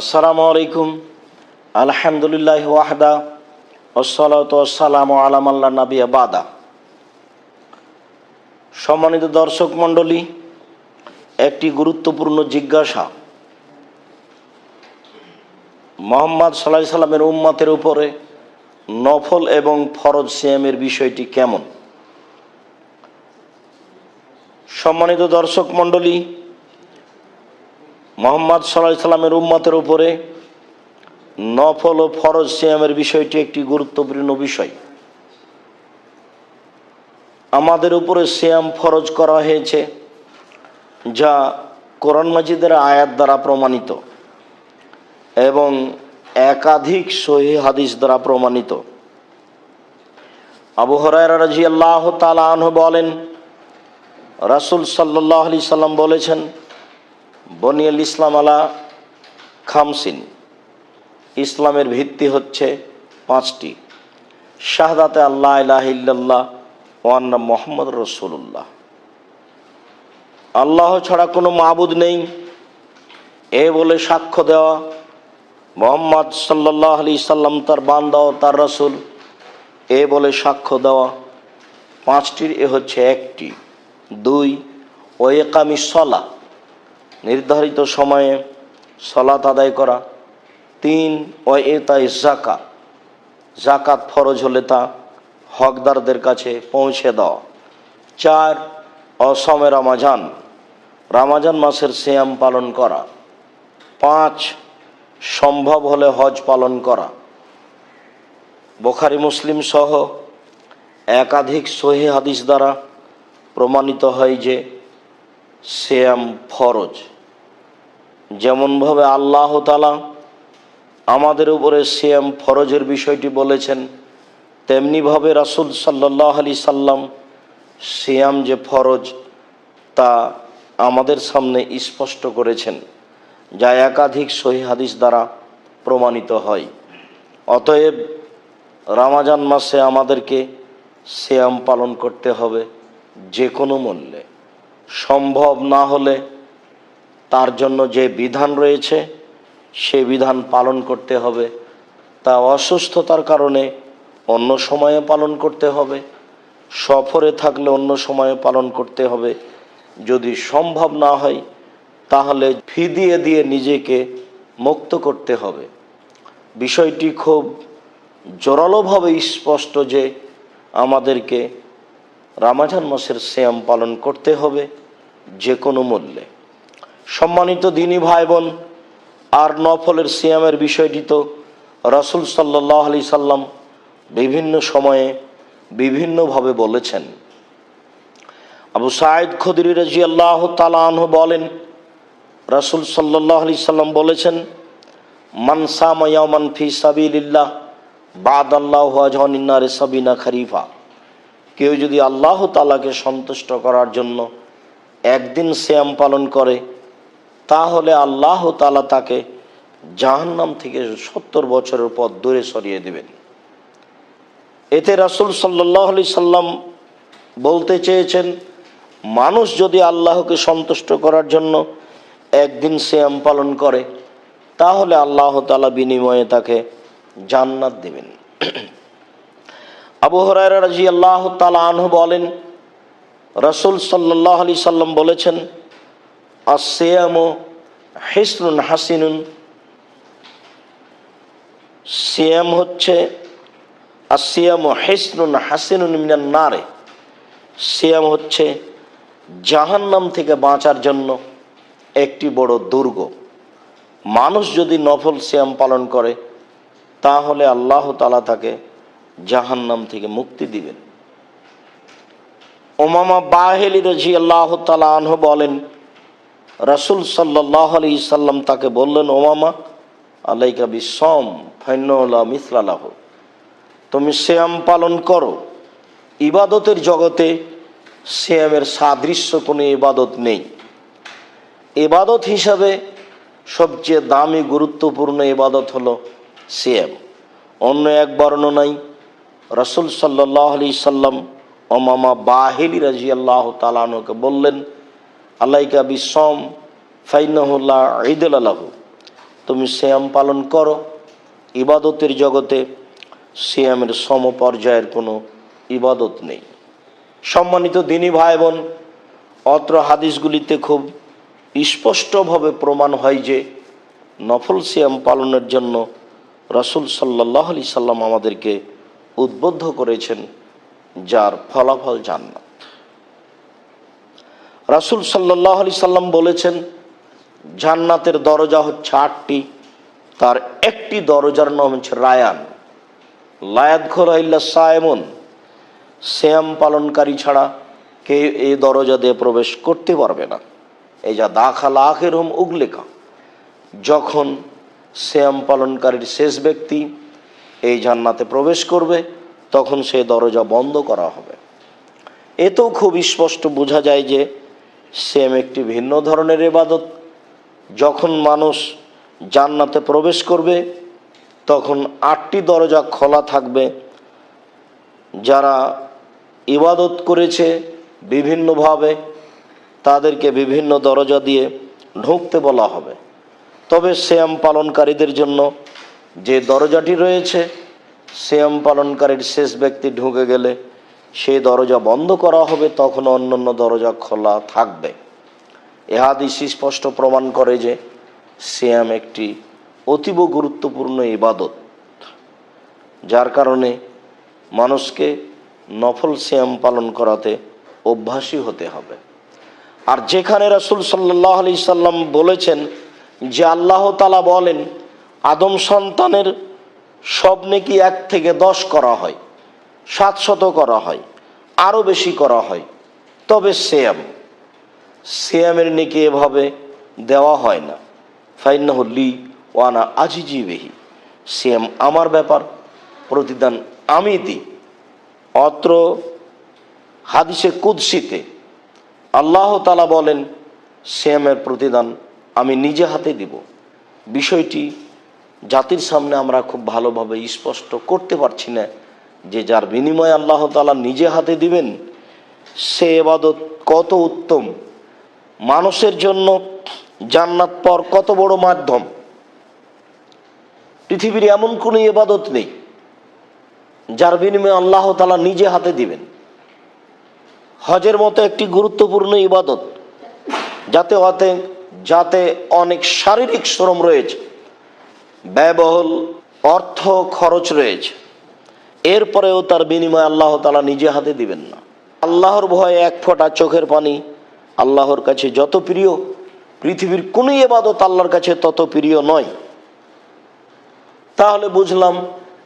আসসালামু আলাইকুম। আলহামদুলিল্লাহ ওয়াহদা ওসালাতাম আলাম আল্লাহ নাবি বাদা। সম্মানিত দর্শক মণ্ডলী, একটি গুরুত্বপূর্ণ জিজ্ঞাসা। মোহাম্মদ সাল্লাহ সাল্লামের উম্মতের উপরে নফল এবং ফরজ সিয়ামের বিষয়টি কেমন? সম্মানিত দর্শক মণ্ডলী মোহাম্মদ সাল্লাহ সাল্লামের উম্মতের উপরে নফল ও ফরজ সিয়ামের বিষয়টি একটি গুরুত্বপূর্ণ বিষয়। আমাদের উপরে সিয়াম ফরজ করা হয়েছে, যা কোরআন মাজিদের আয়াত দ্বারা প্রমাণিত এবং একাধিক সহি হাদিস দ্বারা প্রমাণিত। আবু হরাইরা রাজি আল্লাহ বলেন, রাসুল সাল্লাহ আলি সাল্লাম বলেছেন বনিয়াল ইসলাম আলা খামসিন। ইসলামের ভিত্তি হচ্ছে পাঁচটি। শাহাদাতে আল্লাহ ইলাহিল্লাহ ওয়ান্না মোহাম্মদ রসুল্লাহ আল্লাহ ছাড়া কোনো মাবুদ নেই। এ বলে সাক্ষ্য দেওয়া, মোহাম্মদ সাল্লাহ আলি সাল্লাম তার বান্দাও তার রসুল। এ বলে সাক্ষ্য দেওয়া, পাঁচটির এ হচ্ছে একটি। দুই ও একামি সলা নির্ধারিত সময়ে সলাত আদায় করা। তিন ও এতাই জাকা জাকাত ফরজ হলে তা হকদারদের কাছে পৌঁছে দেওয়া। চার, অসমে রামাজান। রামাজান মাসের সিয়াম পালন করা। পাঁচ, সম্ভব হলে হজ পালন করা। বোখারি, মুসলিম সহ একাধিক সহি হাদিস দ্বারা প্রমাণিত হয় যে সিয়াম ফরজ। যেমনভাবে আল্লাহ তালা আমাদের উপরে সিয়াম ফরজের বিষয়টি বলেছেন, তেমনিভাবে রাসুল সাল্লাহ আলি সাল্লাম সিয়াম যে ফরজ তা আমাদের সামনে স্পষ্ট করেছেন, যা একাধিক সহি হাদিস দ্বারা প্রমাণিত হয়। অতএব রামাজান মাসে আমাদেরকে সিয়াম পালন করতে হবে যে কোনো মূল্যে। সম্ভব না হলে তার জন্য যে বিধান রয়েছে, সে বিধান পালন করতে হবে। তা অসুস্থতার কারণে অন্য সময়ে পালন করতে হবে। সফরে থাকলে অন্য সময়ে পালন করতে হবে। যদি সম্ভব না হয়, তাহলে ফি দিয়ে দিয়ে নিজেকে মুক্ত করতে হবে। বিষয়টি খুব জোরালোভাবে স্পষ্ট যে আমাদেরকে রামাজান মাসের শ্যাম পালন করতে হবে যে কোনো মূল্যে। সম্মানিত দিনী ভাই বোন আর নফলের সিয়ামের বিষয়টি তো রসুল সাল্লাহ আলি সাল্লাম বিভিন্ন সময়ে বিভিন্নভাবে বলেছেন। আবু সাইদ খুদরি রাজি আল্লাহ তালাহ বলেন, রসুল সাল্লাহ আলি সাল্লাম বলেছেন মানসামায়ামান ফি সাবিল্লাহ বাদ আল্লাহ সাবিনা খারিফা। কেউ যদি আল্লাহ তালাকে সন্তুষ্ট করার জন্য একদিন শ্যাম পালন করে তাহলে আল্লাহ তালা তাকে জাহান্নাম থেকে সত্তর বছরের পর দূরে সরিয়ে দেবেন। এতে রাসুল সাল্লাহ আলি সাল্লাম বলতে চেয়েছেন, মানুষ যদি আল্লাহকে সন্তুষ্ট করার জন্য একদিন শ্যাম পালন করে, তাহলে আল্লাহ তালা বিনিময়ে তাকে জান্নাত দেবেন। আবু হরাই রাজি আল্লাহ তালা আনহু বলেন, রসুল সাল্লাহ আলি সাল্লাম বলেছেন আসেয়াম হিসনুন হাসিনুন সিয়াম হচ্ছে আসিয়াম হিসনুন হাসিনুন মিনান নারে সিয়াম হচ্ছে জাহান্নাম থেকে বাঁচার জন্য একটি বড় দুর্গ। মানুষ যদি নফল সিয়াম পালন করে, তাহলে আল্লাহ তালা তাকে জাহান্নাম থেকে মুক্তি দিবেন। ওমামা বাহেলি রাজি আল্লাহ তালা আনহ বলেন রাসুল সাল্লাহ আলি সাল্লাম তাকে বললেন ওমামা আলাইকা বিসম ফাইন্লা মিসলালাহ তুমি শ্যাম পালন করো। ইবাদতের জগতে শ্যামের সাদৃশ্য কোনো ইবাদত নেই। ইবাদত হিসাবে সবচেয়ে দামি, গুরুত্বপূর্ণ ইবাদত হলো শ্যাম অন্য এক বর্ণনায় রসুল সাল্লাহ আলি সাল্লাম ওমামা বাহিলি রাজি আল্লাহ তালানুকে বললেন আল্লাইকা বিসম ফাইনাহুল্লাহ ঈদুল আল্লাহ তুমি শ্যাম পালন করো। ইবাদতের জগতে শ্যামের সম পর্যায়ের কোনো ইবাদত নেই। সম্মানিত দিনী ভাই বোন অত্র হাদিসগুলিতে খুব স্পষ্টভাবে প্রমাণ হয় যে নফল সিয়াম পালনের জন্য রাসূল সাল্লাহ আলি সাল্লাম আমাদেরকে উদ্বুদ্ধ করেছেন, যার ফলাফল জান্নাত। রাসূল সাল্লাহ আলি সাল্লাম বলেছেন, জান্নাতের দরজা হচ্ছে আটটি, তার একটি দরজার নাম হচ্ছে রায়ান। লায়াত খোরাইল্লা সায়মন শ্যাম পালনকারী ছাড়া কে এই দরজা দিয়ে প্রবেশ করতে পারবে না। এই যা দাখাল আখের হোম উগলেখা যখন শ্যাম পালনকারীর শেষ ব্যক্তি এই জান্নাতে প্রবেশ করবে, তখন সে দরজা বন্ধ করা হবে। এতেও খুব স্পষ্ট বোঝা যায় যে শ্যাম একটি ভিন্ন ধরনের এবাদত যখন মানুষ জান্নাতে প্রবেশ করবে, তখন আটটি দরজা খোলা থাকবে। যারা ইবাদত করেছে বিভিন্নভাবে, তাদেরকে বিভিন্ন দরজা দিয়ে ঢুকতে বলা হবে। তবে শ্যাম পালনকারীদের জন্য যে দরজাটি রয়েছে শ্যাম পালনকারীর শেষ ব্যক্তি ঢুকে গেলে সেই দরজা বন্ধ করা হবে, তখন অন্যান্য দরজা খোলা থাকবে। এ হাদিস স্পষ্ট প্রমাণ করে যে শ্যাম একটি অতীব গুরুত্বপূর্ণ ইবাদত, যার কারণে মানুষকে নফল শ্যাম পালন করাতে অভ্যাসী হতে হবে। আর যেখানে রাসুল সাল্লাহ আলি সাল্লাম বলেছেন যে আল্লাহ তালা বলেন, আদম সন্তানের সব নেকি এক থেকে দশ করা হয়? সাতশত করা হয়, আরও বেশি করা হয়, তবে শ্যাম শ্যামের নেকি এভাবে দেওয়া হয় না। ফাইনাহলি ওয়ানা আজিজি বেহি। শ্যাম আমার ব্যাপার, প্রতিদান আমি দিই। অত্র হাদিসে কুদ্সিতে আল্লাহ তালা বলেন শ্যামের প্রতিদান আমি নিজে হাতে দিব। বিষয়টি জাতির সামনে আমরা খুব ভালোভাবে স্পষ্ট করতে পারছি না। যে যার বিনিময়ে আল্লাহ তালা নিজে হাতে দিবেন, সে এবাদত কত উত্তম। মানুষের জন্য জান্নাত পর কত বড় মাধ্যম। পৃথিবীর এমন কোনো ইবাদত নেই, যার বিনিময়ে আল্লাহ তালা নিজে হাতে দিবেন। হজের মতো একটি গুরুত্বপূর্ণ ইবাদত, যাতে অতে, যাতে অনেক শারীরিক শ্রম রয়েছে, ব্যয়বহুল অর্থ খরচ রয়েছে। এরপরেও তার বিনিময়ে আল্লাহ তালা নিজে হাতে দিবেন না। আল্লাহর ভয়ে এক ফোঁটা চোখের পানি আল্লাহর কাছে যত প্রিয়, পৃথিবীর কোনো এবাদত আল্লাহর কাছে তত প্রিয় নয়। তাহলে বুঝলাম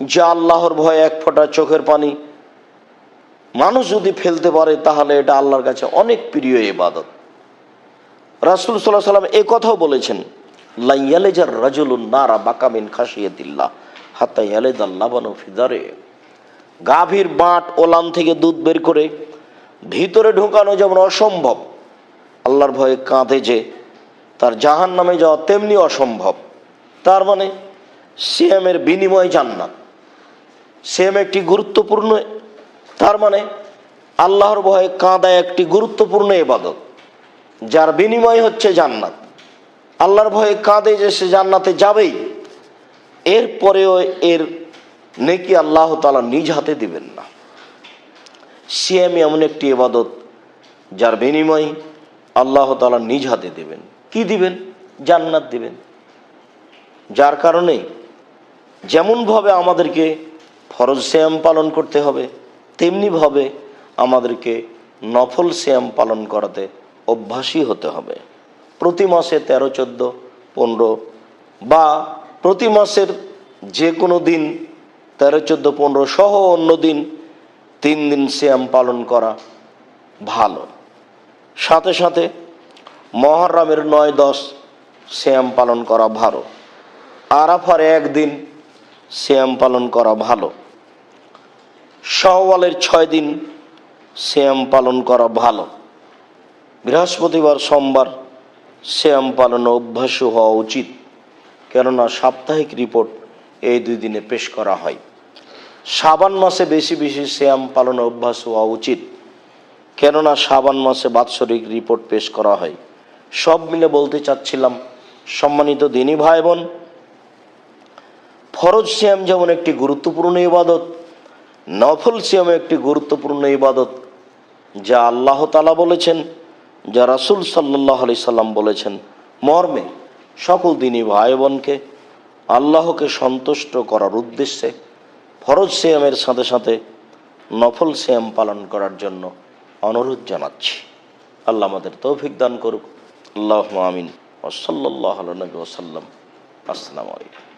যে আল্লাহর ভয়ে এক ফোঁটা চোখের পানি মানুষ যদি ফেলতে পারে, তাহলে এটা আল্লাহর কাছে অনেক প্রিয় এবাদত রাসুল সাল্লাহ সাল্লাম এ কথাও বলেছেন, লাইয়ালেজার রাজুলুন নারা বাকামিন খাসিয়ে দিল্লা হাতা ইয়ালেদাল্লাবানো ফিদারে। গাভীর বাঁট ওলান থেকে দুধ বের করে ভিতরে ঢোকানো যেমন অসম্ভব, আল্লাহর ভয়ে কাঁধে যে তার জাহান নামে যাওয়া তেমনি অসম্ভব। তার মানে সিএমের বিনিময় জান্নাত। সিএম একটি গুরুত্বপূর্ণ, তার মানে আল্লাহর ভয়ে কাঁদা একটি গুরুত্বপূর্ণ এবাদত যার বিনিময় হচ্ছে জান্নাত। আল্লাহর ভয়ে কাঁদে যে সে জান্নাতে যাবেই, এরপরেও এর নেকি আল্লাহ তালা নিজ হাতে দিবেন না। সিএম এমন একটি এবাদত যার বিনিময় আল্লাহ তালা নিজ হাতে দেবেন। কি দিবেন? জান্নাত দিবেন। যার কারণে যেমনভাবে আমাদেরকে ফরজ শ্যাম পালন করতে হবে, তেমনিভাবে আমাদেরকে নফল শ্যাম পালন করাতে অভ্যাসী হতে হবে। প্রতি মাসে তেরো, চোদ্দ, পনেরো বা প্রতি মাসের যে কোনো দিন তেরো, চোদ্দ, পনেরো সহ অন্য দিন তিন দিন শ্যাম পালন করা ভালো। সাথে সাথে মহরমের নয়, দশ শ্যাম পালন করা ভালো। আরাফার একদিন শ্যাম পালন করা ভালো। শাওয়ালের ছয় দিন শ্যাম পালন করা ভালো। বৃহস্পতিবার, সোমবার শ্যাম পালন অভ্যাস হওয়া উচিত। কেননা সাপ্তাহিক রিপোর্ট এই দুই দিনে পেশ করা হয়। শ্রাবান মাসে বেশি বেশি শ্যাম পালন অভ্যাস হওয়া উচিত। কেননা সাবান মাসে বাৎসরিক রিপোর্ট পেশ করা হয়। সব মিলে বলতে চাচ্ছিলাম, সম্মানিত দিনী ভাই বোন ফরজ সিয়াম যেমন একটি গুরুত্বপূর্ণ ইবাদত, নফল সিয়াম একটি গুরুত্বপূর্ণ ইবাদত, যা আল্লাহ তালা বলেছেন, যা রাসুল সাল্লাহ আলি সাল্লাম বলেছেন, মর্মে সকল দিনই ভাই বোনকে আল্লাহকে সন্তুষ্ট করার উদ্দেশ্যে ফরজ সিয়ামের সাথে সাথে নফল সিয়াম পালন করার জন্য অনুরোধ জানাচ্ছি। আল্লাহ আমাদের তৌফিক দান করুক। আল্লাহ আমিন। ওসল্লাহ নবী ওসাল্লাম আসসালামু আলাইকুম।